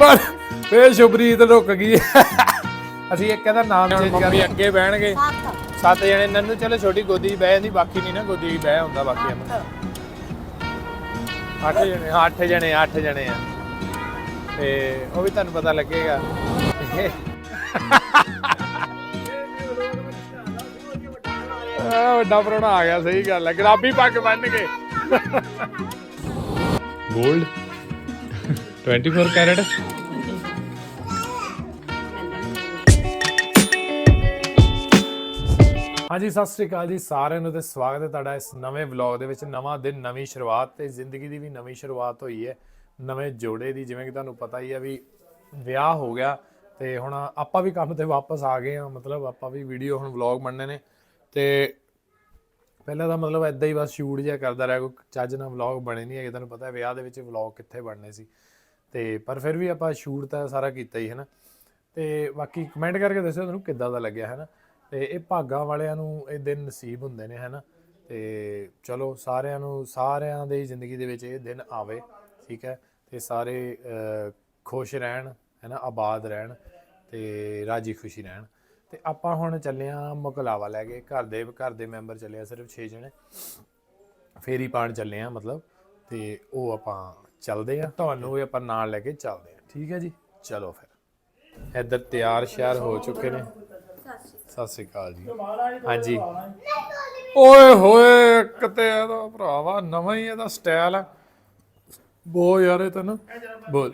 ਪਰ ਫੇਰ ਸ਼ੁਭਰੀਤ ਰੁਕ ਗਈ। ਅਸੀਂ ਇੱਕ ਇਹਦਾ ਨਾਮ ਚੇਂਜ ਕਰਕੇ ਅੱਗੇ ਬਹਿਣਗੇ। ਸੱਤ। ਜਣੇ ਨੰਨੂ ਚਲੋ ਛੋਟੀ ਗੋਦੀ 'ਚ ਬਹਿ ਜਾਂਦੀ ਬਾਕੀ ਨਹੀਂ ਨਾ ਗੋਦੀ 'ਚ ਬਹਿ ਹੁੰਦਾ ਬਾਕੀ ਨੂੰ ਅੱਠ ਜਣੇ ਹਾਂ, ਅੱਠ ਜਣੇ ਅੱਠ ਜਣੇ ਆ। ਤੇ ਉਹ ਵੀ ਤੁਹਾਨੂੰ ਪਤਾ ਲੱਗੇਗਾ। ਆ ਵੱਡਾ ਪਰੋਣਾ ਆ ਗਿਆ ਸਹੀ ਗੱਲ ਹੈ। ਗੁਲਾਬੀ ਪੱਗ ਬੰਨ ਕੇ। ਗੋਲਡ 24 ਕੈਰਟ ਹਾਂਜੀ, ਸਤਿ ਸ੍ਰੀ ਅਕਾਲ ਜੀ। ਸਾਰਿਆਂ ਨੂੰ ਤੇ ਸਵਾਗਤ ਹੈ ਤੁਹਾਡਾ ਇਸ ਨਵੇਂ ਵਲੌਗ ਦੇ ਵਿੱਚ। ਨਵਾਂ ਦਿਨ, ਨਵੀਂ ਸ਼ੁਰੂਆਤ ਤੇ ਜ਼ਿੰਦਗੀ ਦੀ ਵੀ ਨਵੀਂ ਸ਼ੁਰੂਆਤ ਹੋਈ ਹੈ। ਨਵੇਂ ਜੋੜੇ ਦੀ, ਜਿਵੇਂ ਕਿ ਤੁਹਾਨੂੰ ਪਤਾ ਹੀ ਹੈ ਵੀ ਵਿਆਹ ਹੋ ਗਿਆ ਤੇ ਹੁਣ ਆਪਾਂ ਵੀ ਕੰਮ ਤੇ ਵਾਪਸ ਆ ਗਏ ਹਾਂ। ਮਤਲਬ ਆਪਾਂ ਵੀ ਵੀਡੀਓ ਹੁਣ ਵਲੌਗ ਬਣਨੇ ਨੇ। ਤੇ ਪਹਿਲਾਂ ਤਾਂ ਮਤਲਬ ਐਦਾਂ ਹੀ ਬਸ ਸ਼ੂਟ ਜਿਹਾ ਕਰਦਾ ਰਿਹਾ। ਕੋਈ ਚੱਜ ਨਾਲ ਵਲੌਗ ਬਣੇ ਨਹੀਂ ਹੈਗੇ। ਤੁਹਾਨੂੰ ਪਤਾ ਵਿਆਹ ਦੇ ਵਿੱਚ ਵਲੌਗ ਕਿੱਥੇ ਬਣਨੇ ਸੀ। ਤੇ ਪਰ ਫਿਰ ਵੀ ਆਪਾਂ ਸ਼ੂਟ ਤਾਂ ਸਾਰਾ ਕੀਤਾ ਹੀ ਹੈ ਨਾ ਤੇ ਬਾਕੀ ਕਮੈਂਟ ਕਰਕੇ ਦੱਸਿਓ ਤੁਹਾਨੂੰ ਕਿੱਦਾਂ ਦਾ ਲੱਗਿਆ ਹੈ ਨਾ ਤੇ ਇਹ ਭਾਗਾਂ ਵਾਲਿਆਂ ਨੂੰ ਇਹ ਦਿਨ ਨਸੀਬ ਹੁੰਦੇ ਨੇ ਹੈ ਨਾ ਤੇ ਚਲੋ, ਸਾਰਿਆਂ ਨੂੰ, ਸਾਰਿਆਂ ਦੀ ਜ਼ਿੰਦਗੀ ਦੇ ਵਿੱਚ ਇਹ ਦਿਨ ਆਵੇ, ਠੀਕ ਹੈ? ਤੇ ਸਾਰੇ ਖੁਸ਼ ਰਹਿਣ ਹੈ ਨਾ ਆਬਾਦ ਰਹਿਣ ਤੇ ਰਾਜੀ ਖੁਸ਼ੀ ਰਹਿਣ। ਤੇ ਆਪਾਂ ਹੁਣ ਚੱਲੇ ਆ ਮੁਕਲਾਵਾ ਲੈ ਕੇ। ਘਰ ਦੇ ਘਰ ਦੇ ਮੈਂਬਰ ਚੱਲੇ ਆ ਸਿਰਫ 6 ਜਣੇ। ਫੇਰੀ ਪਾਣ ਚੱਲੇ ਆ, ਮਤਲਬ। ਤੇ ਉਹ ਆਪਾਂ ਚੱਲਦੇ ਆ। ਤੁਹਾਨੂੰ ਵੀ ਆਪਾਂ ਨਾਲ ਲੈ ਕੇ ਚੱਲਦੇ ਆ। ਠੀਕ ਹੈ ਜੀ? ਚਲੋ ਫਿਰ। ਇੱਧਰ ਤਿਆਰ ਸ਼ਿਆਰ ਹੋ ਚੁੱਕੇ ਨੇ। ਸਤਿ ਸ੍ਰੀ ਅਕਾਲ ਜੀ। ਹਾਂਜੀ। ਓਏ ਹੋਏ, ਕਿਤੇ ਇਹਦਾ ਭਰਾਵਾ ਨਵਾਂ ਹੀ ਇਹਦਾ ਸਟਾਈਲ ਹੈ ਬੋ ਯਾਰ ਇਹ ਤਾਂ ਨਾ। ਬੋਲ।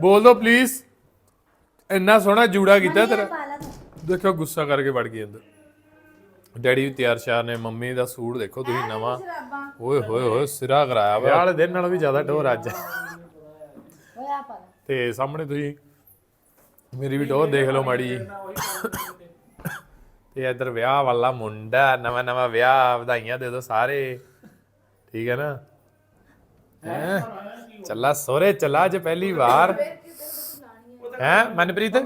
ਬੋਲ ਦੋ ਪਲੀਜ਼ ਇੰਨਾ ਸੋਹਣਾ ਜੂੜਾ ਕੀਤਾ ਤੇਰਾ। ਦੇਖੋ ਗੁੱਸਾ ਕਰਕੇ ਵੜ ਗਈ ਅੰਦਰ। ਡੈਡੀ ਵੀ ਤਿਆਰ ਸ਼ਿਆਰ ਨੇ ਮੰਮੀ ਦਾ ਸੂਟ ਦੇਖੋ ਤੁਸੀਂ ਨਵਾਂ। ਓਏ ਹੋਏ ਹੋਏ ਸਿਰਾ ਕਰਾਇਆ ਵਿਆਹ ਵਾਲੇ ਦਿਨ ਨਾਲੋਂ ਵੀ ਜ਼ਿਆਦਾ ਟੋਰ ਅੱਜ। ਤੇ ਸਾਹਮਣੇ ਤੁਸੀਂ ਮੇਰੀ ਵੀ ਟੋਰ ਦੇਖ ਲਓ ਮਾੜੀ ਜੀ। ਤੇ ਇੱਧਰ ਵਿਆਹ ਵਾਲਾ ਮੁੰਡਾ ਨਵਾਂ ਨਵਾਂ ਵਿਆਹ ਵਧਾਈਆਂ ਦੇ ਦੋ ਸਾਰੇ। ਠੀਕ ਹੈ ਨਾ? ਹੈਂ? ਚੱਲਾ ਸੋਰੇ ਚੱਲਾ ਅੱਜ ਪਹਿਲੀ ਵਾਰ। ਹੈ ਮਨਪ੍ਰੀਤ?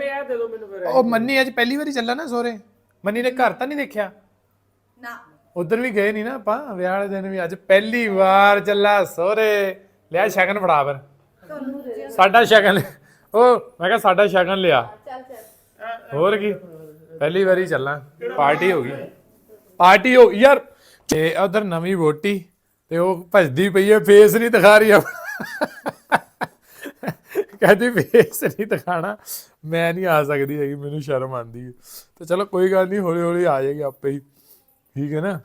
ਉਹ ਮੰਨੀ ਅੱਜ ਪਹਿਲੀ ਵਾਰੀ ਚੱਲਾ ਨਾ ਸੋਰੇ ਮੰਨੀ ਨੇ ਘਰ ਤਾਂ ਨਹੀਂ ਦੇਖਿਆ? ਨਾ। ਉਧਰ ਵੀ ਗਏ ਨਹੀਂ ਨਾ ਆਪਾਂ ਵਿਆਹ ਵਾਲੇ ਦਿਨ ਵੀ ਅੱਜ ਪਹਿਲੀ ਵਾਰ ਚੱਲਾ ਸੋਰੇ ਲਿਆ ਸ਼ਗਨ ਫੜਾ ਫਿਰ ਸਾਡਾ ਸ਼ਗਨ ਉਹ ਮੈਂ ਕਿਹਾ ਸਾਡਾ ਸ਼ਗਨ ਲਿਆ। ਚੱਲ ਚੱਲ। ਹੋਰ ਕੀ? ਪਹਿਲੀ ਵਾਰੀ ਚੱਲਾਂ। ਪਾਰਟੀ ਹੋ ਗਈ। ਪਾਰਟੀ ਹੋ ਯਾਰ ਤੇ ਉਧਰ ਨਵੀਂ ਵੋਟੀ ਤੇ ਉਹ ਭਜਦੀ ਪਈ ਹੈ ਫੇਸ ਨਹੀਂ ਦਿਖਾ ਰਹੀ ਆ ਕਹਿੰਦੀ ਫੇਸ ਨਹੀਂ ਦਿਖਾਣਾ। ਮੈਂ ਨਹੀਂ ਆ ਸਕਦੀ ਹੈਗੀ ਮੈਨੂੰ ਸ਼ਰਮ ਆਉਂਦੀ ਹੈ। ਤੇ ਚਲੋ ਕੋਈ ਗੱਲ ਨਹੀਂ ਹੌਲੀ ਹੌਲੀ ਆ ਜਾਏਗੀ ਆਪੇ ਹੀ। ਠੀਕ ਹੈ ਨਾ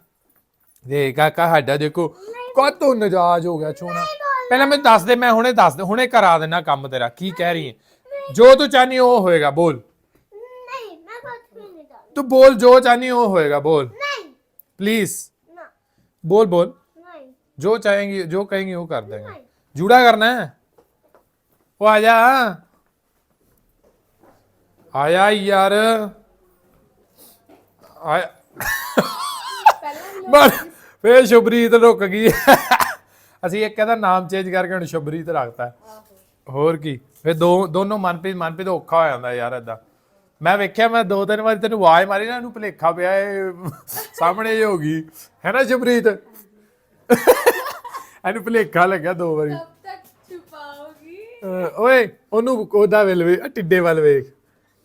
ਦੇ ਕਾਕਾ ਸਾਡਾ ਦੇਖੋ ਕਦੋਂ ਨਜਾਜ ਹੋ ਗਿਆ ਚੋਣਾ ਪਹਿਲਾਂ ਮੈਨੂੰ ਦੱਸ ਦੇ ਮੈਂ ਹੁਣੇ ਦੱਸ ਦੇ ਹੁਣੇ ਕਰਾ ਦੇਣਾ ਕੰਮ ਤੇਰਾ ਕੀ ਕਹਿ ਰਹੀ ਹੈ ਜੋ ਤੂੰ ਚਾਹਨੀ ਉਹ ਹੋਏਗਾ ਬੋਲ ਨਹੀਂ ਮੈਂ ਕੁਝ ਵੀ ਨਹੀਂ ਕਰਦਾ ਤੂੰ ਬੋਲ ਜੋ ਚਾਹਨੀ ਉਹ ਹੋਏਗਾ बोल ਨਹੀਂ प्लीज ਨਾ बोल बोल ਨਹੀਂ जो चाहेंगी जो कहेंगी वो कर देंगे जूड़ा करना है वो आजा आया यार आया ਪਰ ਫੇਰ ਸ਼ੁਭਰੀਤ ਰੁਕ ਗਈ। ਅਸੀਂ ਇੱਕ ਇਹਦਾ ਨਾਮ ਚੇਂਜ ਕਰਕੇ ਹੁਣ ਸ਼ੁਭਰੀਤ ਰੱਖਤਾ। ਹੋਰ ਕੀ ਫੇਰ ਦੋ ਦੋਨੋਂ ਮਨਪ੍ਰੀਤ ਮਨਪ੍ਰੀਤ ਔਖਾ ਹੋ ਜਾਂਦਾ ਯਾਰ ਏਦਾਂ। ਮੈਂ ਵੇਖਿਆ ਮੈਂ ਦੋ ਤਿੰਨ ਵਾਰੀ ਤੈਨੂੰ ਆਵਾਜ਼ ਮਾਰੀ ਨਾ ਇਹਨੂੰ ਭੁਲੇਖਾ ਪਿਆ ਇਹ ਸਾਹਮਣੇ ਹੀ ਹੋ ਗਈ। ਹੈ ਨਾ ਸ਼ੁਭਰੀਤ? ਇਹਨੂੰ ਭੁਲੇਖਾ ਲੱਗਾ ਦੋ ਵਾਰੀ। ਕਬ ਤੱਕ ਛੁਪਾਓਗੀ ਅਹ ਓਏ ਉਹਨੂੰ ਉਹਦਾ ਵੱਲ ਵੇ ਆਹ ਟਿੱਡੇ ਵੱਲ ਵੇਖ।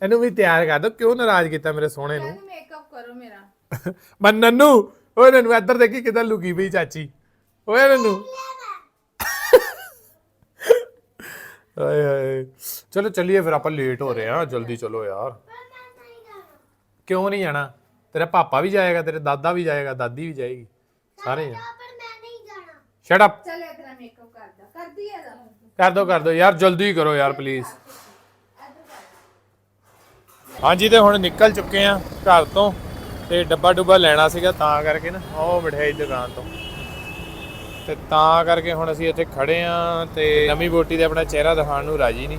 ਇਹਨੂੰ ਵੀ ਤਿਆਰ ਕਰ ਦੋ ਕਿਉਂ ਨਾਰਾਜ਼ ਕੀਤਾ ਮੇਰੇ ਸੋਹਣੇ ਨੂੰ? ਮੇਕਅਪ ਕਰੋ ਮੇਰਾ। ਮੈਂ ਨੰਨੂ ਓਏ ਨੰਨੂ ਇੱਧਰ ਦੇਖੀ ਕਿਦਾਂ ਲੁਕੀ ਪਈ ਚਾਚੀ। ਓਏ ਨੰਨੂ ਓਏ ਓਏ ਚਲੋ ਚੱਲੀਏ ਫਿਰ ਆਪਾਂ ਲੇਟ ਹੋ ਰਹੇ ਹਾਂ। ਜਲਦੀ ਚਲੋ ਯਾਰ। ਕਿਉਂ ਨਹੀਂ ਜਾਣਾ? ਤੇਰਾ ਪਾਪਾ ਵੀ ਜਾਏਗਾ ਤੇਰੇ ਦਾਦਾ ਵੀ ਜਾਏਗਾ ਦਾਦੀ ਵੀ ਜਾਏਗੀ। ਸਾਰੇ ਜਾਣੇ। ਪਰ ਮੈਂ ਨਹੀਂ ਜਾਣਾ ਸ਼ਟ ਅਪ ਚੱਲ ਇਹ ਤੇਰਾ ਮੇਕਅਪ ਕਰਦਾ। ਕਰਦੀ ਹੈ ਦਾ ਕਰ ਦੋ ਕਰ ਦੋ। ਯਾਰ ਜਲਦੀ ਕਰੋ ਯਾਰ ਪਲੀਜ਼ ਹਾਂਜੀ ਤੇ ਹੁਣ ਨਿਕਲ ਚੁੱਕੇ ਆ ਘਰ ਤੋਂ। ਤੇ ਡੱਬਾ ਡੁੱਬਾ ਲੈਣਾ ਸੀਗਾ ਤਾਂ ਕਰਕੇ ਨਾ, ਉਹ ਮਠਿਆਈ ਦੁਕਾਨ ਤੋਂ। ਤੇ ਤਾਂ ਕਰਕੇ ਹੁਣ ਅਸੀਂ ਇੱਥੇ ਖੜੇ ਆ ਤੇ ਨਵੀਂ ਬੋਟੀ ਦੇ ਆਪਣਾ ਚਿਹਰਾ ਦਿਖਾਉਣ ਨੂੰ ਰਾਜੀ ਨਹੀਂ।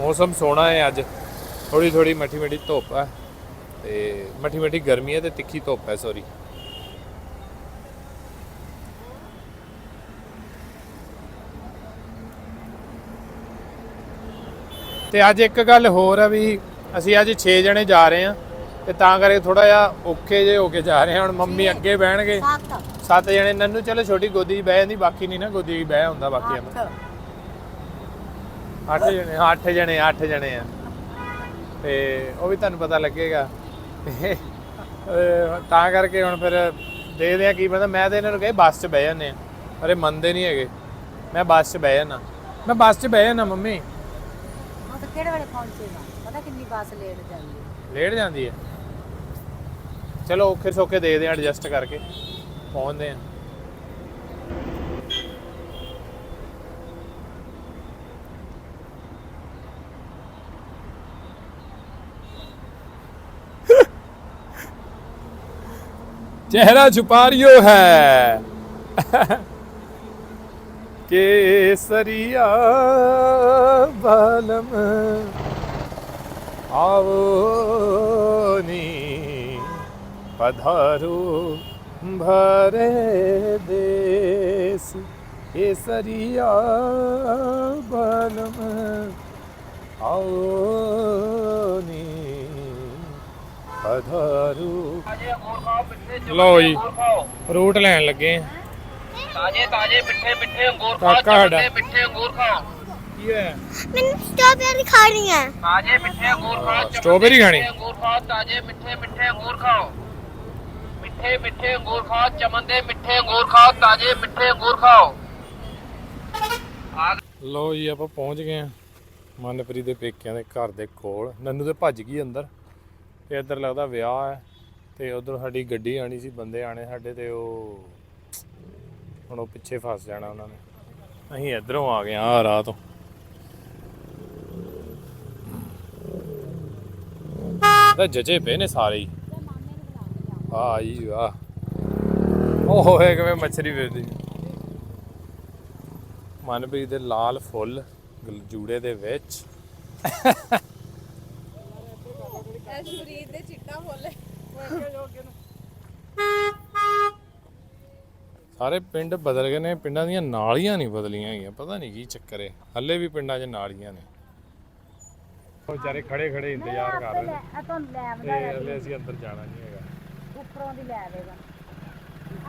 ਮੌਸਮ ਸੋਹਣਾ ਹੈ ਅੱਜ। ਥੋੜੀ ਥੋੜੀ ਮੱਠੀ ਮੱਠੀ ਧੁੱਪ ਹੈ ਤੇ ਮੱਠੀ ਮੱਠੀ ਗਰਮੀ ਹੈ ਤੇ ਤਿੱਖੀ ਧੁੱਪ ਹੈ ਸੌਰੀ ਤੇ ਅੱਜ ਇੱਕ ਗੱਲ ਹੋਰ ਆ ਵੀ ਅਸੀਂ ਅੱਜ 6 ਜਣੇ ਜਾ ਰਹੇ ਆ ਤੇ ਤਾਂ ਕਰਕੇ ਥੋੜਾ ਜਿਹਾ ਔਖੇ ਜੇ ਹੋ ਕੇ ਜਾ ਰਹੇ ਆ ਹੁਣ ਮੰਮੀ ਅੱਗੇ ਬਹਿਣਗੇ। ਸੱਤ। ਜਣੇ। ਨੰਨੂ ਚਲੋ ਛੋਟੀ ਗੋਦੀ 'ਚ ਬਹਿ ਜਾਂਦੀ ਬਾਕੀ ਨਹੀਂ ਨਾ ਗੋਦੀ 'ਚ ਬਹਿ ਹੁੰਦਾ ਬਾਕੀ ਨੂੰ ਅੱਠ ਜਣੇ ਅੱਠ ਜਣੇ ਅੱਠ ਜਣੇ ਆ। ਤੇ ਉਹ ਵੀ ਤੁਹਾਨੂੰ ਪਤਾ ਲੱਗੇਗਾ। ਤਾਂ ਕਰਕੇ ਹੁਣ ਫਿਰ ਦੇਖਦੇ ਆ ਕੀ ਬੰਦਾ ਮੈਂ ਤੇ ਇਹਨਾਂ ਨੂੰ ਕਹੇ ਬੱਸ 'ਚ ਬਹਿ ਜਾਂਦੇ ਆ। ਅਰੇ ਮੰਨਦੇ ਨਹੀਂ ਹੈਗੇ। ਮੈਂ ਬੱਸ 'ਚ ਬਹਿ ਜਾਣਾ ਮੈਂ ਬੱਸ 'ਚ ਬਹਿ ਜਾਣਾ ਮੰਮੀ। ਹਾਂ ਤਾਂ ਕਿਹੜੇ ਵੇਲੇ ਪਹੁੰਚੇਗਾ? ਪਤਾ ਕਿੰਨੀ ਬੱਸ ਲੇਟ ਜਾਂਦੀ ਹੈ। ਲੇਟ ਜਾਂਦੀ ਹੈ। ਚਲੋ ਔਖੇ ਸੌਖੇ ਦੇ ਦੇ ਐਡਜਸਟ ਕਰਕੇ। ਪਹੁੰਚਦੇ ਆ ਚਿਹਰਾ ਛੁਪਾ ਰਿਓ ਹੈ। ਕੇਸਰੀਆ ਬਾਲਮ। આવની પધારું ભરે દેશ એ સરિયા બલમ આવની પધારું ਲਓ ਜੀ ਫਰੂਟ ਲੈਣ ਲੱਗੇ ਤਾਜੇ ਤਾਜੇ ਮਿੱਠੇ ਮਿੱਠੇ ਅੰਗੂਰ ਖਾਓ ਕਾਕਾ ਸਾਡਾ। ਚਟਪਟੇ ਕੀ ਹੈ। ਮੈਨੂੰ ਸਟ੍ਰਾਬੇਰੀ ਖਾਣੀ ਹੈ। ਤਾਜੇ ਮਿੱਠੇ ਅੰਗੂਰ ਖਾਓ ਚਮਕਦੇ ਸਟ੍ਰਾਬੇਰੀ ਖਾਣੀ? ਮਿੱਠੇ ਅੰਗੂਰ ਖਾਓ ਤਾਜੇ ਮਿੱਠੇ ਮਿੱਠੇ ਅੰਗੂਰ ਖਾਓ। ਮਿੱਠੇ ਮਿੱਠੇ ਅੰਗੂਰ ਖਾਓ ਚਮਨਦੇ ਮਿੱਠੇ ਅੰਗੂਰ ਖਾਓ ਤਾਜੇ ਮਿੱਠੇ ਅੰਗੂਰ ਖਾਓ। ਲਓ ਜੀ ਆਪਾਂ ਪਹੁੰਚ ਗਏ ਆ ਮਨਪ੍ਰੀਤ ਦੇ ਪੇਕਿਆਂ ਦੇ ਘਰ ਦੇ ਕੋਲ। ਨੰਨੂ ਤੇ ਭੱਜ ਗਈ ਅੰਦਰ। ਤੇ ਇੱਧਰ ਲੱਗਦਾ ਵਿਆਹ ਹੈ। ਤੇ ਉਧਰ ਸਾਡੀ ਗੱਡੀ ਆਣੀ ਸੀ ਬੰਦੇ ਆਣੇ ਸਾਡੇ ਤੇ ਉਹ ਹੁਣ ਉਹ ਪਿੱਛੇ ਫਸ ਜਾਣਾ ਉਹਨਾਂ ਨੇ। ਅਸੀਂ ਇੱਧਰੋਂ ਆ ਗਏ ਆ ਰਾਹ ਤੋਂ। ਤਾਂ ਜਜੇ ਪਏ ਨੇ ਸਾਰੇ ਹੀ। ਆ ਜੀ ਵਾਹ। ਉਹ ਹੋਏ ਕਿਵੇਂ ਮੱਛਰੀ ਵੇਚਦੀ ਮਨਪ੍ਰੀਤ ਦੇ ਲਾਲ ਫੁੱਲ ਜੂੜੇ ਦੇ ਵਿੱਚ। ਐਸ਼ਵਰੀਤ ਦੇ ਚਿੱਟਾ ਫੁੱਲ ਸਾਰੇ ਪਿੰਡ ਬਦਲ ਗਏ ਨੇ ਪਿੰਡਾਂ ਦੀਆਂ ਨਾਲੀਆਂ ਨਹੀਂ ਬਦਲੀਆਂ ਹੈਗੀਆਂ ਪਤਾ ਨਹੀਂ ਕੀ ਚੱਕਰ ਹੈ। ਹੱਲੇ ਵੀ ਪਿੰਡਾਂ 'ਚ ਨਾਲੀਆਂ ਨੇ। ਵਿਚਾਰੇ ਖੜੇ ਖੜੇ ਇੰਤਜ਼ਾਰ ਕਰ ਰਹੇ ਨੇ। ਆ ਤੁਹਾਨੂੰ ਲੈ ਤੇ ਹੱਲੇ ਅਸੀਂ ਅੰਦਰ ਜਾਣਾ ਨਹੀਂ ਹੈਗਾ। ਉੱਪਰੋਂ ਦੀ ਲੈ ਆਵੇਗਾ।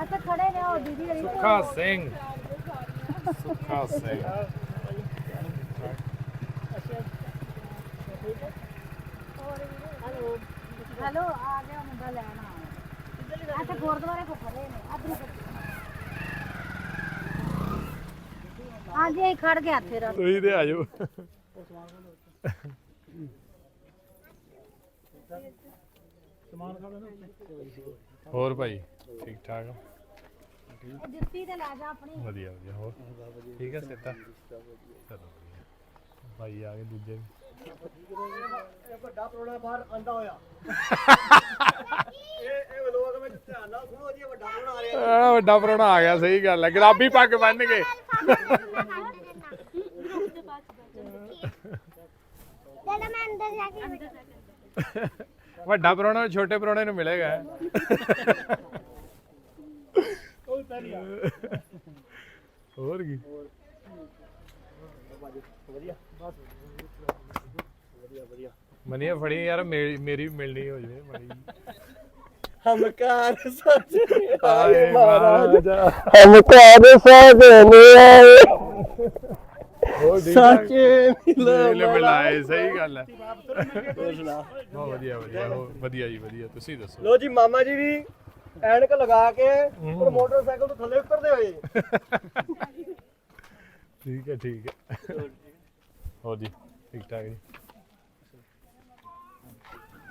ਅੱਛਾ ਖੜੇ ਨੇ ਉਹ ਦੀਦੀ ਜਿਹੜੀ ਸੁੱਖਾ ਸਿੰਘ। ਸੁੱਖਾ ਸਿੰਘ। ਹੈਲੋ ਆ ਗਿਆ ਮੁੰਡਾ ਲੈਣ ਆ ਅੱਛਾ ਗੁਰਦੁਆਰੇ ਕੋ ਖੜੇ ਨੇ। ਅੱਧਰ ਹਾਂਜੀ ਅਸੀਂ ਖੜ ਗਏ ਇੱਥੇ। ਰ ਤੁਸੀਂ ਤੇ ਆ ਜਾਓ। ਹੋਰ ਭਾਈ ਠੀਕ ਠਾਕ? ਜੁੱਤੀ ਤੇ ਲੈ ਜਾ ਆਪਣੀ। ਵਧੀਆ ਵਧੀਆ ਹੋਰ? ਠੀਕ ਹੈ ਸੇਤਾ ਚਲੋ ਵਧੀਆ। ਭਾਈ ਆ ਗਏ ਦੂਜੇ ਵੀ। ਵੱਡਾ ਪ੍ਰੋਣਾ ਬਾਹਰ ਆਂਦਾ ਹੋਇਆ ਇਹ ਇਹ ਲੋਕ ਵਿੱਚ ਧਿਆਨ ਨਾਲ ਸੁਣੋ ਜੀ ਇਹ ਵੱਡਾ ਪ੍ਰੋਣਾ ਆ ਰਿਹਾ ਆ ਵੱਡਾ ਪ੍ਰਾਹੁਣਾ ਆ ਗਿਆ ਸਹੀ ਗੱਲ ਹੈ ਗੁਲਾਬੀ ਪੱਗ ਬੰਨ ਕੇ। ਦਾਦਾ ਮੈਂ ਅੰਦਰ ਜਾ ਕੇ ਵੱਡਾ ਪ੍ਰਾਹੁਣਾ ਛੋਟੇ ਪ੍ਰਾਹੁਣੇ ਨੂੰ ਮਿਲੇਗਾ। ਹੋਰ ਕੀ ਵਧੀਆ ਬਸ ਵਧੀਆ ਵਧੀਆ। ਮਨੀਆ ਫੜੀ ਯਾਰ ਮੇਰੀ ਮਿਲਣੀ ਹੋ ਜਵੇ ਮਣੀ ਹਮਕਾਰ ਸੱਚ ਆਏ ਮਹਾਰਾਜਾ। ਹਮਕਾਰ ਸਜਨੇ ਆਏ ਸੱਚੇ ਮਿਲ ਮਿਲ ਮਿਲਾਏ ਸਹੀ ਗੱਲ ਹੈ। ਹੋਰ ਸੁਣਾ। ਬਹੁਤ ਵਧੀਆ ਵਧੀਆ ਹੋਰ ਵਧੀਆ ਜੀ ਵਧੀਆ। ਤੁਸੀਂ ਦੱਸੋ? ਲੋ ਜੀ ਮਾਮਾ ਜੀ ਵੀ ਐਨਕ ਲਗਾ ਕੇ ਪਰ ਮੋਟਰਸਾਈਕਲ ਤੋਂ ਥੱਲੇ ਉਤਰਦੇ ਹੋਏ। ਠੀਕ ਹੈ ਠੀਕ ਹੈ। ਹੋਰ ਜੀ ਠੀਕ ਠਾਕ ਜੀ।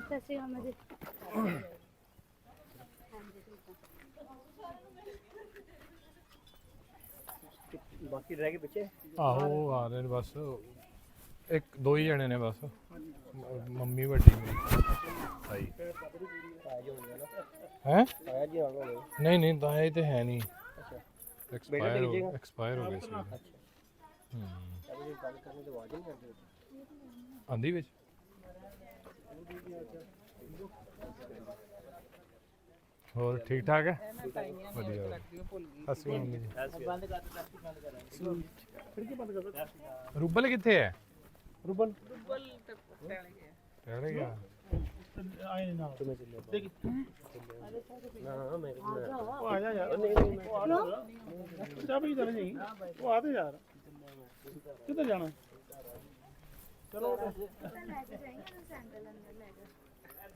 ਸਸੀ ਹਮੇ ਜੀ। ਬਾਕੀ ਰਹਿ ਗਏ ਪਿੱਛੇ ਆਹੋ ਆ ਰਹੇ ਨੇ ਬਸ। ਇੱਕ, ਦੋ ਹੀ ਜਣੇ ਨੇ ਬਸ। ਮ- ਮੰਮੀ ਵੱਡੀ ਮੇਰੀ। ਭਾਈ ਹੈ? ਆਇਆ ਜੀ ਆਉਣਾ ਹੋਵੇ ਨਹੀਂ ਨਹੀਂ, ਤਾਂ ਇਹ ਤੇ ਹੈ ਨਹੀਂ। ਅੱਛਾ ਐਕਸਪਾਇਰ ਹੋ ਜਾਏਗਾ? ਐਕਸਪਾਇਰ ਹੋ ਗਏ ਸੀ। ਹੂੰ। ਅਰੇ ਗੱਲ ਕਰਨੇ ਦੀ ਆਵਾਜ਼ ਨਹੀਂ ਆਉਂਦੀ ਆਂਦੀ ਵਿੱਚ? ਹੋਰ ਠੀਕ ਠਾਕ ਹੈ? ਵਧੀਆ। ਅਸੀਂ ਮੰਮੀ ਜੀ। ਰੁੱਬਲ ਕਿੱਥੇ ਹੈ? ਰੁਬਨ ਟਹਿਲ ਗਿਆ। ਨਾ ਮੈਂ ਉਹ ਆ ਜਾ ਯਾਰ ਚਾਹ ਵੀ ਚਲੇ। ਜਾਈ ਉਹ ਆ ਤੇ ਯਾਰ ਕਿੱਧਰ ਜਾਣਾ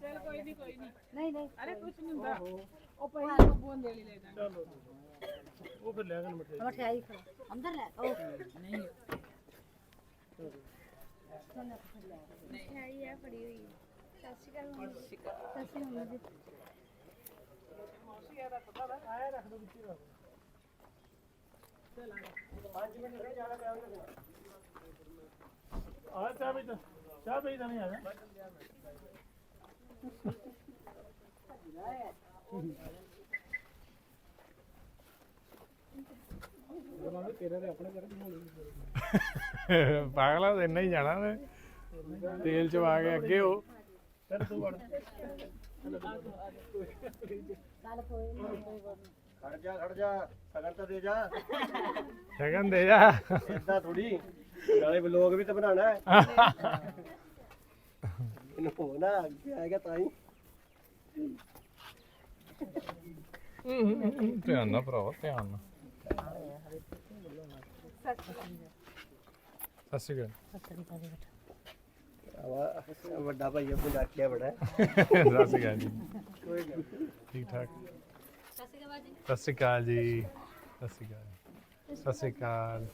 ਚਲ ਕੋਈ ਨਹੀਂ ਕੋਈ ਨਹੀਂ ਨਹੀਂ ਨਹੀਂ। ਅਰੇ ਕੁਝ ਨਹੀਂ ਹੁੰਦਾ। ਉਹ ਪਹਿਲਾਂ ਤੋਂ ਬੋਨ ਦੇ ਲਈ ਲੈਣਾ ਉਹ ਫਿਰ ਲੈ ਕੇ ਮਠੇ ਮਠਿਆਈ ਖਾ ਅੰਦਰ ਲੈ ਉਹ ਨਹੀਂ ਮਿਠਾਈ ਹੈ ਫੜੀ ਹੋਈ ਸਤਿ ਸ਼੍ਰੀ ਅਕਾਲ ਮੰਮੀ ਸਤਿ ਸ਼੍ਰੀ ਅਕਾਲ ਮੰਮੀ ਜੀ। ਆ ਚਾਹ ਵੀ ਤਾਂ। ਚਾਹ ਵੀ ਤਾਂ ਨਹੀਂ ਆਇਆ। ਪਾਗਲਾ ਤੇ ਇੰਨਾ ਹੀ ਜਾਣਾ ਨੇ। ਤੇਲ ਚਵਾ ਕੇ ਅੱਗੇ ਹੋ। ਫਿਰ ਤੂੰ ਵੜ। ਖੜ ਜਾ ਖੜ ਜਾ। ਸਗਨ ਤਾਂ ਦੇ ਜਾ। ਸ਼ਗਨ ਦੇ ਜਾ। ਏਦਾਂ ਥੋੜੀ ਨਾਲੇ ਵਲੋਗ ਵੀ ਤਾਂ ਬਣਾਉਣਾ ਹੈ। ਇਹਨੂੰ ਹੋ ਨਾ ਅੱਗੇ ਆਏਗਾ ਤਾਂ ਹੀ। ਧਿਆਨ ਨਾਲ ਭਰਾਵਾ ਧਿਆਨ ਨਾਲ। ਸਤਿ ਸ਼੍ਰੀ ਅਕਾਲ। ਆਵਾ ਵੱਡਾ ਭਾਈ ਆਪਣੀ ਰੱਖਿਆ ਬੜਾ ਹੈ। ਸਤਿ ਸ਼੍ਰੀ ਅਕਾਲ ਜੀ। ਠੀਕ ਠਾਕ? ਸਤਿ ਸ਼੍ਰੀ ਅਕਾਲ ਜੀ ਸਤਿ ਸ਼੍ਰੀ ਅਕਾਲ ਸਤਿ ਸ਼੍ਰੀ ਅਕਾਲ। ਸਤਿ ਸ਼੍ਰੀ ਅਕਾਲ।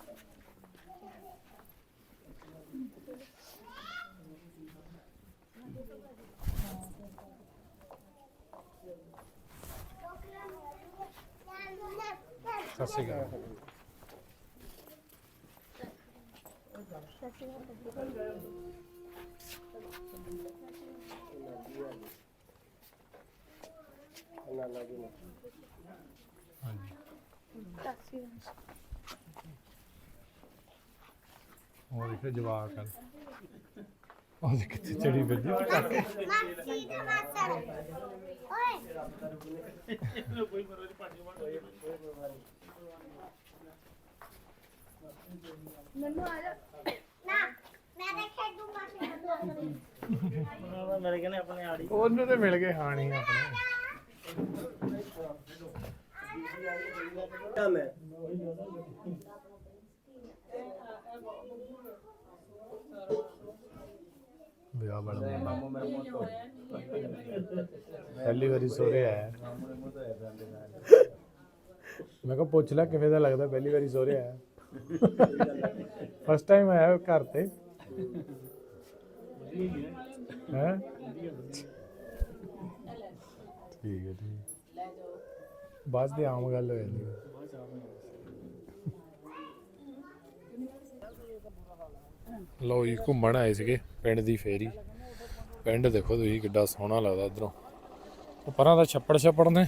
ਨਾਨਾ ਜੀ ਨੇ ਹਾਂਜੀ। ਸਤਿ ਸ਼੍ਰੀ ਹੋਰ ਦੇਖੋ ਜਵਾਬ ਕਰ ਉਹ ਦੇਖ ਕਿੱਥੇ ਚੜੀ ਫਿਰਦੀ ਮਾਸੀ ਦਾ ਮਾਸਰ ਓਏ। ਮੈਨੂੰ ਆ ਜਾ। ਨਾ ਮੈਂ ਤਾਂ ਖੇਡੂ ਮਾਸੀ ਮੇਰੇ ਕਹਿੰਦੇ ਆਪਣੇ ਆੜੀ। ਉਹਨੂੰ ਤੇ ਮਿਲ ਗਏ ਹਾਣੀ ਆਪਣੇ। ਕੰਮ ਹੈ। ਵਿਆਹ ਪਹਿਲੀ ਵਾਰੀ ਸੋਰੇ ਆਇਆ। ਮੈਂ ਕਿਹਾ ਪੁੱਛ ਲੈ ਕਿਵੇਂ ਦਾ ਲੱਗਦਾ ਪਹਿਲੀ ਵਾਰੀ ਸੋਰੇ ਆਇਆ। ਫਸਟ ਟਾਈਮ ਆਇਆ ਘਰ ਤੇ। ਹੈ? ਠੀਕ ਹੈ ਠੀਕ ਬਸ ਦੀ ਆਮ ਗੱਲ ਹੋ ਜਾਂਦੀ ਹੈ। ਲੋ ਜੀ ਘੁੰਮਣ ਆਏ ਸੀਗੇ ਪਿੰਡ ਦੀ ਫੇਰੀ। ਪਿੰਡ ਦੇਖੋ ਤੁਸੀਂ ਕਿੱਡਾ ਸੋਹਣਾ ਲੱਗਦਾ ਇਧਰੋਂ। ਉਹ ਪਰਾਂ ਦਾ ਛੱਪੜ ਛੱਪੜ ਨੇ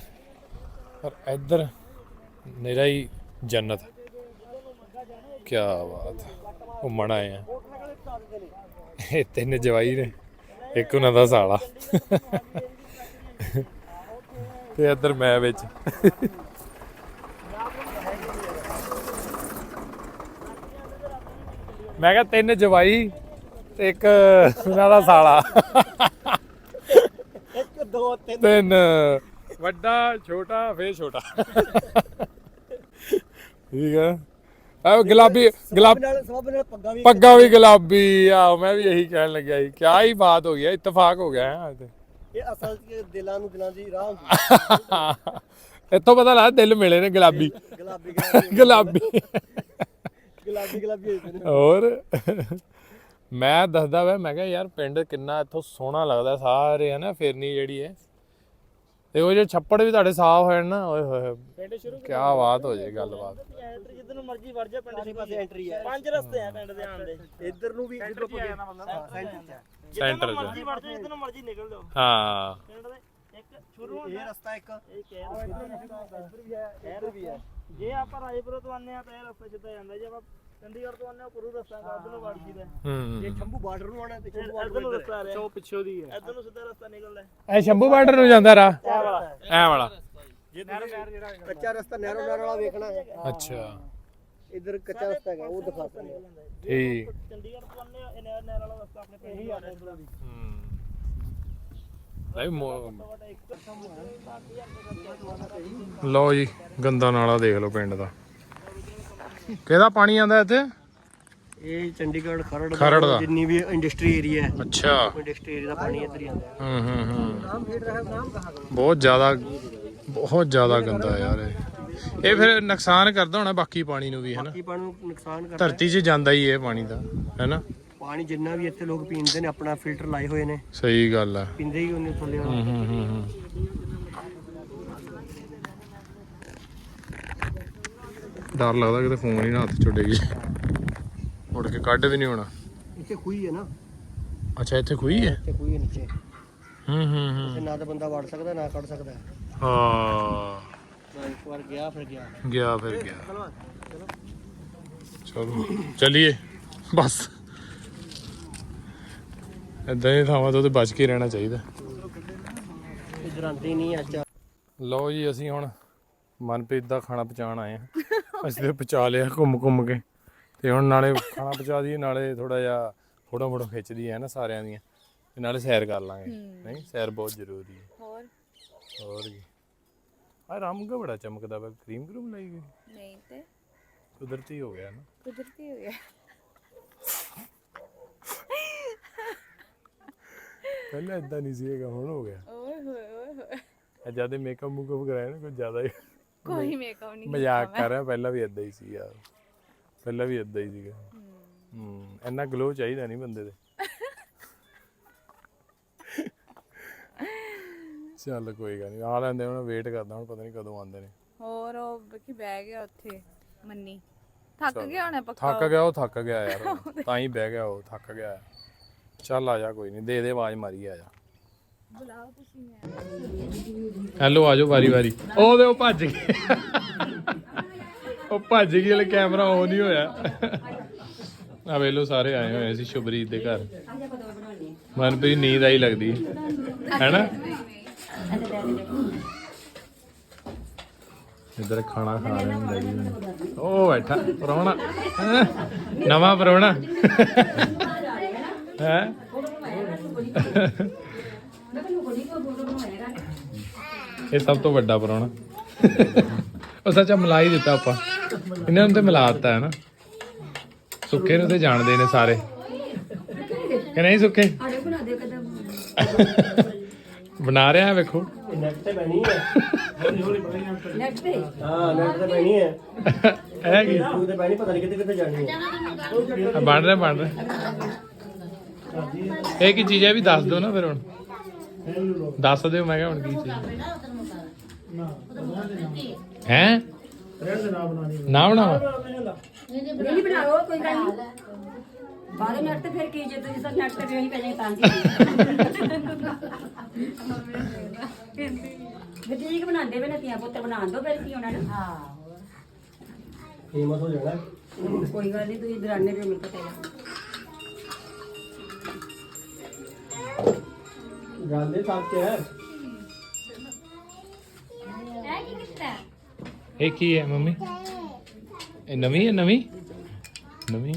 ਪਰ ਇੱਧਰ ਨਿਰਾ ਹੀ ਜੰਨਤ। ਕੀ ਬਾਤ। ਘੁੰਮਣ ਆਏ ਆ ਇਹ ਤਿੰਨ ਜਵਾਈ ਨੇ ਇੱਕ ਉਹਨਾਂ ਦਾ ਸਾਲਾ। ਤੇ ਇੱਧਰ ਮੈਂ ਵਿੱਚ। ਮੈਂ ਕਿਹਾ ਤਿੰਨ ਜਵਾਈ ਤੇ ਇੱਕ ਉਹਨਾਂ ਦਾ ਸਾਲਾ। ਇੱਕ ਦੋ ਤਿੰਨ। ਤਿੰਨ। ਵੱਡਾ ਛੋਟਾ ਫੇਰ ਛੋਟਾ। ਠੀਕ ਹੈ ਆ ਗੁਲਾਬੀ ਗੁਲਾਬ ਨਾਲ ਸਭ ਨਾਲ ਪੱਗਾਂ ਵੀ ਪੱਗਾ ਵੀ ਗੁਲਾਬੀ ਆ ਮੈਂ ਵੀ ਇਹੀ ਕਹਿਣ ਲੱਗਿਆ ਸੀ ਕਿਆ ਹੀ ਬਾਤ ਹੋ ਗਿਆ ਇਤਫਾਕ ਹੋ ਗਿਆ ਹੈ ਅੱਜ ਤੇ। ਇਹ ਅਸਲ ਚ ਦਿਲਾਂ ਨੂੰ ਦਿਲਾਂ ਦੀ ਰਾਹ ਹੁੰਦੀ ਇੱਥੋਂ ਪਤਾ ਲੱਗਾ ਦਿਲ ਮਿਲੇ ਨੇ। ਗੁਲਾਬੀ। ਗੁਲਾਬੀ ਗੁਲਾਬੀ। ਗੁਲਾਬੀ। ਗੁਲਾਬੀ ਹੋਏ ਨੇ। ਹੋਰ? ਮੈਂ ਦੱਸਦਾ ਵਾ ਮੈਂ ਕਿਹਾ ਯਾਰ ਪਿੰਡ ਕਿੰਨਾ ਇੱਥੋਂ ਸੋਹਣਾ ਲੱਗਦਾ ਸਾਰੇ ਹਨਾ ਫਿਰਨੀ ਜਿਹੜੀ ਹੈ। ਤੇ ਉਹ ਜੇ ਛੱਪੜ ਵੀ ਤੁਹਾਡੇ ਸਾਫ਼ ਹੋਏ ਨਾ ਓਏ ਹੋਏ ਪਿੰਡ ਸ਼ੁਰੂ ਕੀ ਬਾਤ ਹੋ ਜਾਏ ਗੱਲਬਾਤ। ਐਂਟਰੀ ਜਿੱਧਰ ਨੂੰ ਮਰਜ਼ੀ ਵੜ ਜਾ ਪਿੰਡ ਦੇ ਪਾਸੇ ਐਂਟਰੀ ਹੈ ਪੰਜ ਰਸਤੇ ਆ ਪਿੰਡ ਦੇ ਆਣ ਦੇ। ਇੱਧਰ ਨੂੰ ਵੀ ਜਿੱਧਰ ਆਪਾਂ ਸੈਂਟਰ ਚ ਸੈਂਟਰ ਮਰਜ਼ੀ ਵੜ ਜਾ ਜਿੱਧਰ ਨੂੰ ਮਰਜ਼ੀ ਨਿਕਲ ਜਾਓ। ਹਾਂ। ਪਿੰਡ ਦੇ ਇੱਕ ਸ਼ੁਰੂ ਹੁੰਦਾ। ਇਹ ਰਸਤਾ ਇੱਕ। ਇਹ ਕਹਿ ਇੱਧਰ ਵੀ ਹੈ ਇੱਧਰ ਵੀ ਹੈ। ਜੇ ਆਪਾਂ ਰਾਜਪੁਰ ਤੋਂ ਆਨੇ ਆ ਤਾਂ ਇਹ ਰਸਤਾ ਸਿੱਧਾ ਜਾਂਦਾ। ਜੇ ਆਪਾਂ ਚੰਡੀਗੜ੍ਹ ਤੋਂ ਆਨੇ ਪੁਰੂ ਰਸਤਾ ਦਾ ਉਧਰ ਨੂੰ ਵੜ ਜੀਦਾ ਹੂੰ। ਸ਼ੰਭੂ ਬਾਰਡਰ ਨੂੰ ਆਣਾ ਤੇ ਸ਼ੰਭੂ ਬਾਰਡਰ ਨੂੰ ਰਸਤਾ ਆ ਰਿਹਾ ਪਿੱਛੋਂ ਦੀ ਹੈ। ਇਧਰ ਨੂੰ ਸਿੱਧਾ ਰਸਤਾ ਨਿਕਲਦਾ ਇਹ ਸ਼ੰਭੂ ਬਾਰਡਰ ਨੂੰ ਜਾਂਦਾ ਰਾ। ਐ ਵਾਲਾ। ਜੇ ਤੁਸੀਂ ਕੱਚਾ ਰਸਤਾ ਨਹਿਰੋ ਨਹਿਰ ਵਾਲਾ ਵੇਖਣਾ ਹੈ। ਅੱਛਾ। ਇਧਰ ਕੱਚਾ ਰਸਤਾ ਹੈਗਾ ਉਹ ਦਿਖਾ ਸਕਦੇ ਠੀਕ। ਚੰਡੀਗੜ੍ਹ ਤੋਂ ਆਨੇ ਇਹ ਨਹਿਰ ਨਹਿਰ ਵਾਲਾ ਰਸਤਾ ਆਪਣੇ ਪਿੰਡ ਹੀ ਆ ਰਿਹਾ ਇਧਰੋਂ ਦੀ ਹੂੰ। ਲਓ ਜੀ ਗੰਦਾ ਨਾਲਾ ਦੇਖ ਲਓ ਪਿੰਡ ਦਾ। ਕਿਹਦਾ ਪਾਣੀ ਆਂਦਾ ਇੱਥੇ? ਇਹ ਚੰਡੀਗੜ੍ਹ ਖਰੜ ਖਰੜ ਦਾ। ਜਿੰਨੀ ਵੀ ਇੰਡਸਟਰੀ ਏਰੀਆ ਹੈ। ਅੱਛਾ। ਇੰਡਸਟਰੀ ਏਰੀਆ ਦਾ ਪਾਣੀ ਇੱਧਰ ਹੀ ਆਉਂਦਾ ਹੈ। ਹੂੰ ਹੂੰ ਹੂੰ। ਨਾਮ ਫੀਡ ਰਹਾ ਨਾਮ ਕਹਾਂ ਬਹੁਤ ਜ਼ਿਆਦਾ ਬਹੁਤ ਜ਼ਿਆਦਾ ਗੰਦਾ ਯਾਰ ਇਹ। ਇਹ ਫਿਰ ਨੁਕਸਾਨ ਕਰਦਾ ਹੋਣਾ ਬਾਕੀ ਪਾਣੀ ਨੂੰ ਵੀ ਹੈਨਾ? ਕੀ ਪਾਣੀ ਨੂੰ ਨੁਕਸਾਨ ਕਰਦਾ ਹੈ। ਧਰਤੀ 'ਚ ਜਾਂਦਾ ਹੀ ਇਹ ਪਾਣੀ ਦਾ ਹੈਨਾ? ਪਾਣੀ ਜਿੰਨਾ ਵੀ ਇੱਥੇ ਲੋਕ ਪੀਂਦੇ ਨੇ ਆਪਣਾ ਫਿਲਟਰ ਲਾਏ ਹੋਏ ਨੇ। ਸਹੀ ਗੱਲ ਆ। ਪੀਂਦੇ ਹੀ ਉਹਨੇ ਥੱਲੇ ਹੂੰ ਹੂੰ ਹੂੰ ਹੂੰ। ਡਰ ਲੱਗਦਾ ਕਿਤੇ ਫੋਨ ਹੀ ਨਾ ਹੱਥ ਛੁੱਟੇਗੀ ਮੁੜ ਕੇ ਕੱਢ ਵੀ ਨਹੀਂ ਹੋਣਾ। ਇੱਥੇ ਖੂਹੀ ਹੈ ਨਾ। ਅੱਛਾ ਇੱਥੇ ਖੂਹੀ ਹੈ? ਇੱਥੇ ਖੂਹੀ ਹੈ ਨੀਚੇ। ਹੂੰ ਹੂੰ ਤੇ ਹੂੰ ਨਾ ਤਾਂ ਬੰਦਾ ਵੜ ਸਕਦਾ ਨਾ ਕੱਢ ਸਕਦਾ। ਹਾਂ। ਇੱਕ ਵਾਰ ਗਿਆ ਫਿਰ ਗਿਆ। ਗਿਆ ਫਿਰ ਗਿਆ। ਚਲੋ ਚਲਿਏ। ਬਸ। ਇਦਾਂ ਹੀ ਥਾਵਾਂ ਤੋਂ ਤੇ ਬਚ ਕੇ ਰਹਿਣਾ ਚਾਹੀਦਾ। ਆਂਦੇ ਨਹੀਂ ਅੱਜ। ਲਓ ਜੀ ਅਸੀਂ ਹੁਣ ਮਨਪ੍ਰੀਤ ਦਾ ਖਾਣਾ ਪਹੁੰਚਾਉਣ ਆਏ ਹਾਂ। ਅਸੀਂ ਤੇ ਪਹੁੰਚਾ ਲਿਆ ਘੁੰਮ ਘੁੰਮ ਕੇ। ਤੇ ਹੁਣ ਨਾਲੇ ਖਾਣਾ ਪਹੁੰਚਾ ਦਈਏ ਨਾਲੇ ਥੋੜਾ ਜਿਹਾ ਫੋਟੋ ਫੋਟੋ ਖਿੱਚਦੀ ਹੈ ਨਾ ਸਾਰਿਆਂ ਦੀਆਂ। ਤੇ ਨਾਲੇ ਸੈਰ ਕਰ ਲਾਂਗੇ। ਨਹੀਂ ਸੈਰ ਬਹੁਤ ਜ਼ਰੂਰੀ ਹੈ। ਹੋਰ? ਹੋਰ ਕੀ ਆ ਰੰਗ ਬੜਾ ਚਮਕਦਾ ਵਾ ਕਰੀਮ ਕਰੂਮ ਲਾਈ ਗਈ ਨਹੀਂ ਤੇ। ਕੁਦਰਤੀ ਹੋ ਗਿਆ ਨਾ। ਕੁਦਰਤੀ ਹੋ ਗਿਆ। ਪਹਿਲਾਂ ਇਦਾਂ ਨਹੀਂ ਸੀ ਹੈਗਾ ਹੁਣ ਹੋ ਗਿਆ। ਓਏ ਹੋਏ ਓਏ ਹੋਏ। ਜ਼ਿਆਦਾ ਮੇਕਅਪ ਮੁਕਅਪ ਕਰਾਇਆ ਨਾ ਕੁਝ ਜ਼ਿਆਦਾ ਹੀ। ਕੋਈ ਮੇਕਅਪ ਨਹੀਂ ਮਜ਼ਾਕ ਕਰ ਰਿਹਾ ਪਹਿਲਾਂ ਵੀ ਇਦਾਂ ਹੀ ਸੀ ਯਾਰ। ਪਹਿਲਾਂ ਵੀ ਇਦਾਂ ਹੀ ਸੀਗਾ। ਹੂੰ ਇੰਨਾ ਗਲੋ ਚਾਹੀਦਾ ਨਹੀਂ ਬੰਦੇ ਦੇ ਚੱਲ ਕੋਈ ਗੱਲ ਨਹੀਂ ਆ ਲੈਂਦੇ ਹੁਣ ਵੇਟ ਕਰਦਾ ਹੁਣ ਪਤਾ ਨਹੀਂ ਕਦੋਂ ਆਉਂਦੇ ਨੇ। ਹੋਰ ਉਹ ਕਿ ਬਹਿ ਗਿਆ ਉੱਥੇ ਮੰਨੀ। ਥੱਕ ਗਿਆ ਹੋਣਾ ਪੱਕਾ ਥੱਕ ਗਿਆ ਉਹ ਥੱਕ ਗਿਆ ਯਾਰ। ਤਾਂ ਹੀ ਬਹਿ ਗਿਆ ਉਹ ਥੱਕ ਗਿਆ। ਚੱਲ ਆ ਜਾ ਕੋਈ ਨਹੀਂ ਦੇ ਦੇ ਆਵਾਜ਼ ਮਾਰੀ ਆ ਜਾ। ਬੁਲਾਓ ਤੁਸੀਂ ਮੈਂ ਹੈਲੋ ਆਜੋ ਵਾਰੀ ਵਾਰੀ। ਉਹ ਦੇ ਉਹ ਭੱਜ ਗਏ। ਉਹ ਭੱਜ ਗਈ, ਹਲੇ ਕੈਮਰਾ ਆਨ ਨਹੀਂ ਹੋਇਆ। ਆ ਵੇਲੋ ਸਾਰੇ ਆਏ ਹੋਏ ਸੀ ਸ਼ੁਭਰੀਤ ਦੇ ਘਰ। ਮਨਪ੍ਰੀਤ, ਨੀਂਦ ਆਈ ਲੱਗਦੀ। ਹੈਨਾ? ਇਧਰ ਖਾਣਾ ਖਾ ਰਹੇ ਨੇ ਡੈਡੀ ਉਹ ਬੈਠਾ, ਪਰੋਣਾ। ਨਵਾਂ ਪਰੋਣਾ। ਹੈ? ਇਹ ਸਭ ਤੋਂ ਵੱਡਾ ਪਰੋਣਾ। ਉਹ ਸੱਚਾ ਮਲਾਈ ਦਿੱਤਾ ਆਪਾਂ। ਇਹਨਾਂ ਨੂੰ ਤੇ ਮਿਲਾ ਦਿੱਤਾ ਹੈ ਨਾ। ਸੁੱਕੇ ਨੂੰ ਤੇ ਜਾਣਦੇ ਨੇ ਸਾਰੇ। ਕਿ ਨਹੀਂ ਸੁੱਕੇ ਬਣਾ ਰਿਹਾ ਵੇਖੋ ਨੈਟ ਤੇ ਬਣੀ ਹੈ ਨੈਟ ਤੇ ਹਾਂ ਨੈਟ ਤੇ ਬਣੀ ਹੈ ਇਹ ਕੀ ਤੂੰ ਤੇ ਬਣੀ ਪਤਾ ਨਹੀਂ ਕਿੱਥੇ ਕਿੱਥੇ ਜਾਣੀ ਹੈ ਬਣ ਰਿਹਾ ਬਣ ਰਿਹਾ। ਇਹ ਕੀ ਚੀਜ਼ ਹੈ ਵੀ ਦੱਸ ਦਿਓ ਨਾ ਫਿਰ ਹੁਣ। ਦੱਸ ਦਿਓ ਮੈਂ ਕਿਹਾ ਹੁਣ ਕੀ ਚੀਜ਼। ਹੈ? ਨਾ ਬਣਾਵਾ? ਨਹੀਂ ਬਣਾਓ ਕੋਈ ਗੱਲ ਨਹੀਂ। ਬਾਹਰ ਨੈਟ ਤੇ ਫਿਰ ਕੀ ਜੇ ਤੁਸੀਂ ਸਭ ਨੈਟ ਤੇ ਵੀ ਉਹੀ ਪੈ ਜਾਏ ਤਾਂ ਜੀ ਬਟੀਕ ਬਣਾਉਂਦੇ ਵੇ ਨਤੀਆਂ ਬਣਾਉਣ ਦੋ ਫਿਰ ਕੀ ਹੋਣਾ ਨਾ। ਹਾਂ। ਫੇਮਸ ਹੋ ਜਾਣਾ। ਕੋਈ ਗੱਲ ਨਹੀਂ ਤੁਸੀਂ ਦਰਾਨੇ ਵੀ ਮਿਲ Geldi tatlıya. ਇਹ ਕੀ ਹੈ ਮੰਮੀ? ਇਹ ਨਵੀਂ ਹੈ ਨਵੀਂ? ਨਵੀਂ?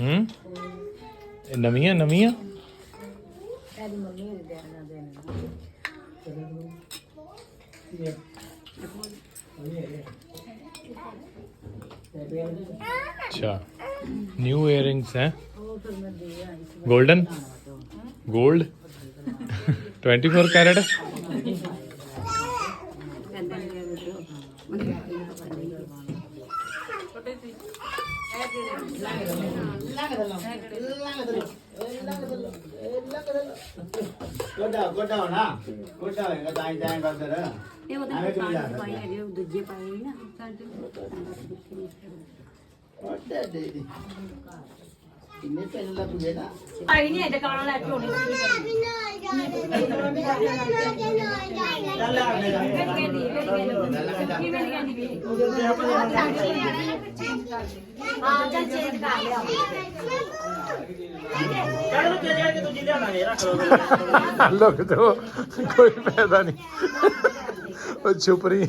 ਹੂੰ? ਇਹ ਨਵੀਂ ਹੈ ਨਵੀਂ ਹੈ ਅੱਛਾ। ਨਿਊ ਇਅਰਿੰਗਸ ਹੈ। ਗੋਲਡਨ ਗੋਲਡ 24 ਕੈਰਟ ਗੋਡਾ ਗੋਡਾ ਹੋਣਾ। ਗੋਡਾ ਹੋਏਗਾ, ਤਾਂ ਹੀ ਤਾਂ ਕਰਦੇ ਰਹਿ ਇਹ ਉਹਦੇ ਵਿੱਚ ਪਾਣੀ ਪਾਈ ਹੈ ਦੂਜੇ ਪਾਈ ਨਾ ਸਾਡੇ ਗੋਡੇ ਦੇ ਕਿੰਨੇ ਪੈਸੇ ਲੱਗੂਗੇ ਨਾ ਆਈ ਨਹੀਂ ਲੈ ਕੇ ਹੋਣੀ ਲੁਕ ਕੋਈ ਫਾਇਦਾ ਨਹੀਂ ਉਹ ਚੁੱਪ ਰਹੀ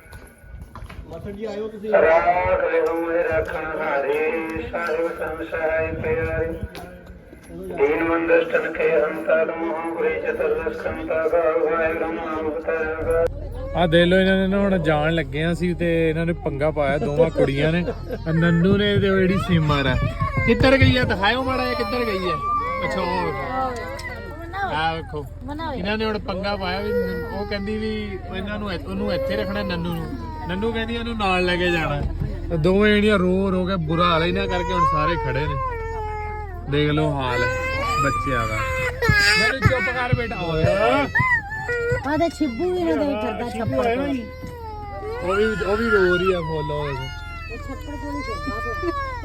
ਆ ਦੇ ਲੋ ਇਹਨਾਂ ਨੇ ਹੁਣ ਜਾਣ ਲੱਗੇ ਆ ਸੀ ਤੇ ਇਹਨਾਂ ਨੇ ਪੰਗਾ ਪਾਇਆ ਦੋਵਾਂ ਕੁੜੀਆਂ ਨੇ। ਨੰਨੂ ਨੇ ਤੇ ਜਿਹੜੀ ਸਿਮਰ ਆ। ਕਿੱਧਰ ਗਈ ਆ? ਦਿਖਾਇਓ ਮਾੜਾ ਜਿਹਾ ਕਿੱਧਰ ਗਈ ਆ? ਅੱਛਾ ਉਹ ਆ ਵੇਖੋ। ਇਹਨਾਂ ਨੇ ਹੁਣ ਪੰਗਾ ਪਾਇਆ ਵੀ ਉਹ ਕਹਿੰਦੀ ਵੀ ਇਹਨਾਂ ਨੂੰ ਉਹਨੂੰ ਇੱਥੇ ਰੱਖਣਾ ਨੰਨੂ ਨੂੰ। ਨੰਨੂ ਕਹਿੰਦੀ ਉਹਨੂੰ ਨਾਲ ਲੈ ਕੇ ਜਾਣਾ। ਤੇ ਦੋਵੇਂ ਜਿਹੜੀਆਂ ਰੋ ਰੋ ਕੇ ਬੁਰਾ ਹਾਲ ਇਹਨਾਂ ਕਰਕੇ ਹੁਣ ਸਾਰੇ ਖੜੇ ਨੇ। ਦੇਖ ਲਓ ਹਾਲ ਬੱਚਿਆਂ ਦਾ। ਮੈਨੂੰ ਚੁੱਪ ਕਰ ਬੇਟਾ ਓਏ। ਆਦੇ ਛਿੱਬੂ ਵੀ ਨਾ ਦੇ ਫਿਰਦਾ ਛੱਪੜ ਉਹ ਵੀ ਉਹ ਵੀ ਰੋ ਰਹੀ ਆ ਫੋਲੋ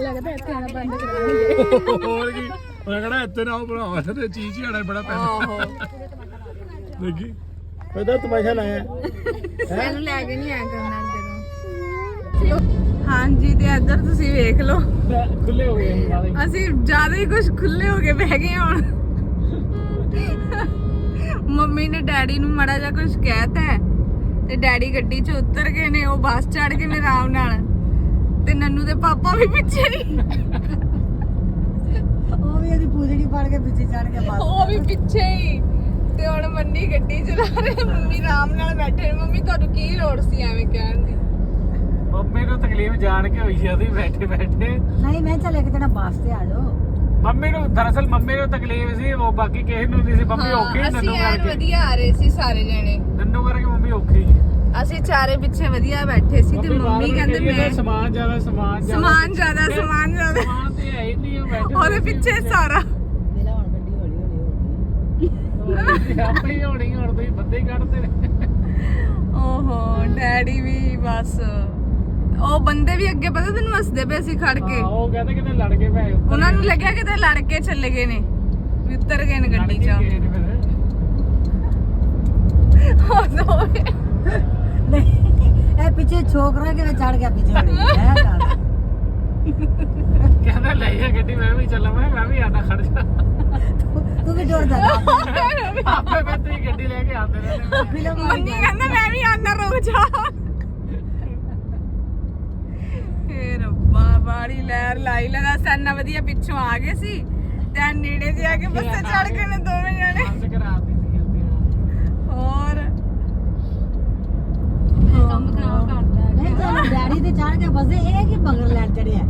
ਲੱਗਦਾ ਇੱਥੇ ਆਣਾ ਬੰਦ ਕਰਾਉਣਗੇ ਹੋਰ ਕੀ? ਮੈਂ ਕਹਣਾ ਇੱਥੇ ਨਾ ਉਹ ਭਰਾਵਾ ਤੇ ਚੀਜ਼ ਹੀ ਆਣਾ ਬੜਾ ਪੈਂਦਾ। ਦੇਖੀ। ਉਹਦਾ ਤਮਾਸ਼ਾ ਲਾਇਆ। ਇਹਨੂੰ ਲੈ ਕੇ ਨਹੀਂ ਆਇਆ ਕਰਨਾ। ਤੋਂ ਹਾਂਜੀ ਤੇ ਇੱਧਰ ਤੁਸੀਂ ਵੇਖ ਲਓ। ਖੁੱਲੇ ਹੋ ਗਏ ਅਸੀਂ ਜ਼ਿਆਦਾ ਹੀ ਕੁਝ ਖੁੱਲੇ ਹੋ ਕੇ ਬਹਿ ਗਏ ਹੁਣ। ਮੰਮੀ ਨੇ ਡੈਡੀ ਨੂੰ ਮੜਾ ਜਿਹਾ ਕੁਝ ਕਹਿਤਾ ਹੈ ਤੇ ਡੈਡੀ ਗੱਡੀ 'ਚ ਉਤਰ ਗਏ ਨੇ ਉਹ ਬੱਸ ਚੜ ਗਏ ਨੇ ਆਰਾਮ ਨਾਲ। ਤੇ ਨੰਨੂ ਦੇ ਪਾਪਾ ਵੀ ਪਿੱਛੇ ਨਹੀਂ ਉਹ ਵੀ ਇਹਦੀ ਪੂਜੜੀ ਫੜ ਕੇ ਪਿੱਛੇ ਚੜ ਕੇ ਬਸ ਉਹ ਵੀ ਪਿੱਛੇ ਹੀ। ਤੇ ਹੁਣ ਮੰਨੀ ਗੱਡੀ ਚਲਾ ਰਹੇ ਮੰਮੀ ਆਰਾਮ ਨਾਲ ਬੈਠੇ ਨੇ। ਮੰਮੀ ਤੁਹਾਨੂੰ ਕੀ ਲੋੜ ਸੀ ਐਵੇਂ ਕਹਿਣ ਦੀ? ਮੰਮੀ ਨੂੰ ਤਕਲੀਫ ਜਾਣ ਕੇ ਹੋਈ ਆ ਦੀ ਬੈਠੇ ਬੈਠੇ। ਨਹੀਂ ਮੈਂ ਚੱਲ ਇੱਕ ਦਿਨ ਬੱਸ ਤੇ ਆ ਜਾਓ। ਮੰਮੀ ਨੂੰ ਦਰਅਸਲ ਮੰਮੀ ਨੂੰ ਤਕਲੀਫ ਸੀ ਉਹ ਬਾਕੀ ਕਿਸੇ ਨੂੰ ਨਹੀਂ ਸੀ ਮੰਮੀ ਔਖੀ ਹਾਂ, ਨੰਨੂ ਅਸੀਂ ਐਨ ਕਰਕੇ। ਵਧੀਆ ਆ ਰਹੇ ਸੀ ਸਾਰੇ ਜਣੇ। ਨੰਨੂ ਕਰਕੇ ਮੰਮੀ ਔਖੀ ਅਸੀਂ ਚਾਰੇ ਪਿੱਛੇ ਵਧੀਆ ਬੈਠੇ ਸੀ ਤੇ ਮੰਮੀ ਕਹਿੰਦੇ ਮੈਂ ਸਮਾਨ ਜ਼ਿਆਦਾ ਸਮਾਨ ਜ਼ਿਆਦਾ। ਸਮਾਨ ਜ਼ਿਆਦਾ ਸਮਾਨ ਜ਼ਿਆਦਾ। ਸਮਾਨ ਤੇ ਹੈ ਹੀ ਨਹੀਂ ਉਹ ਬੈਠੇ ਉਹਦੇ ਪਿੱਛੇ ਸਾਰਾ। ਮੇਰਾ ਹੁਣ ਗੱਡੀ ਹੌਲੀ ਹੌਲੀ ਹੋ ਗਈ। ਆਪੇ ਹੀ ਹੋਣੀ ਹੁਣ ਤੁਸੀਂ ਬੰਦੇ ਹੀ ਕੱਢਦੇ ਨੇ ਓਹੋ ਡੈਡੀ ਵੀ ਬਸ ਉਹ ਬੰਦੇ ਵੀ ਅੱਗੇ ਪਤਾ ਤੈਨੂੰ ਹੱਸਦੇ ਪਏ ਸੀ ਖੜ ਕੇ। ਹਾਂ, ਉਹ ਕਹਿੰਦੇ ਕਿਤੇ ਲੜ ਕੇ ਪਏ ਉੱਤਰ ਉਹਨਾਂ ਨੂੰ ਲੱਗਿਆ ਕਿਤੇ ਲੜ ਕੇ ਚੱਲੇ ਗਏ ਨੇ ਵੀ ਉਤਰ ਗਏ ਨੇ ਗੱਡੀ 'ਚ। ਗਏ ਨੇ ਫਿਰ। ਉਹ ਦੋਵੇਂ। ਨਹੀਂ ਇਹ ਪਿੱਛੇ ਛੋਕਰਾ ਕਿਵੇਂ ਚੜ ਗਿਆ ਪਿੱਛੇ ਹੌਲੀ ਹੈ ਗੱਲ। ਕਹਿੰਦਾ ਲੈ ਜਾ ਗੱਡੀ ਮੈਂ ਵੀ ਚੱਲਾਂ ਮੈਂ ਕਿਹਾ ਮੈਂ ਵੀ ਆਣਾ ਖੜ ਜਾ। ਤੂੰ ਵੀ ਡਰ ਜਾ ਆਪੇ ਮੈਂ ਤੇਰੀ ਗੱਡੀ ਲੈ ਕੇ ਆਉਂਦੇ ਰਹਿੰਦੇ ਮੰਨੀ ਕਹਿੰਦਾ ਮੈਂ ਵੀ ਆਨਾ ਰੁਕ ਜਾ। ਬਾੜੀ ਲਹਿਰ ਲਾਈ ਲਗਾ ਸੰਨਾ ਵਧੀਆ ਪਿੱਛੋਂ ਆ ਗਏ ਸੀ ਤੇ ਨੇੜੇ ਜੇ ਆ ਕੇ ਬੱਸੇ ਚੜ ਗਏ ਨੇ ਦੋਵੇਂ ਜਣੇ। ਹੋਰ? ਕੰਮ ਖਰਾਬ ਕਰਦਾ ਨਹੀਂ ਤਾਂ ਡੈਡੀ ਤੇ ਚੜ ਕੇ ਬਸੇ ਇਹ ਕੀ ਬਗਰ ਲੈਣ ਚੜਿਆ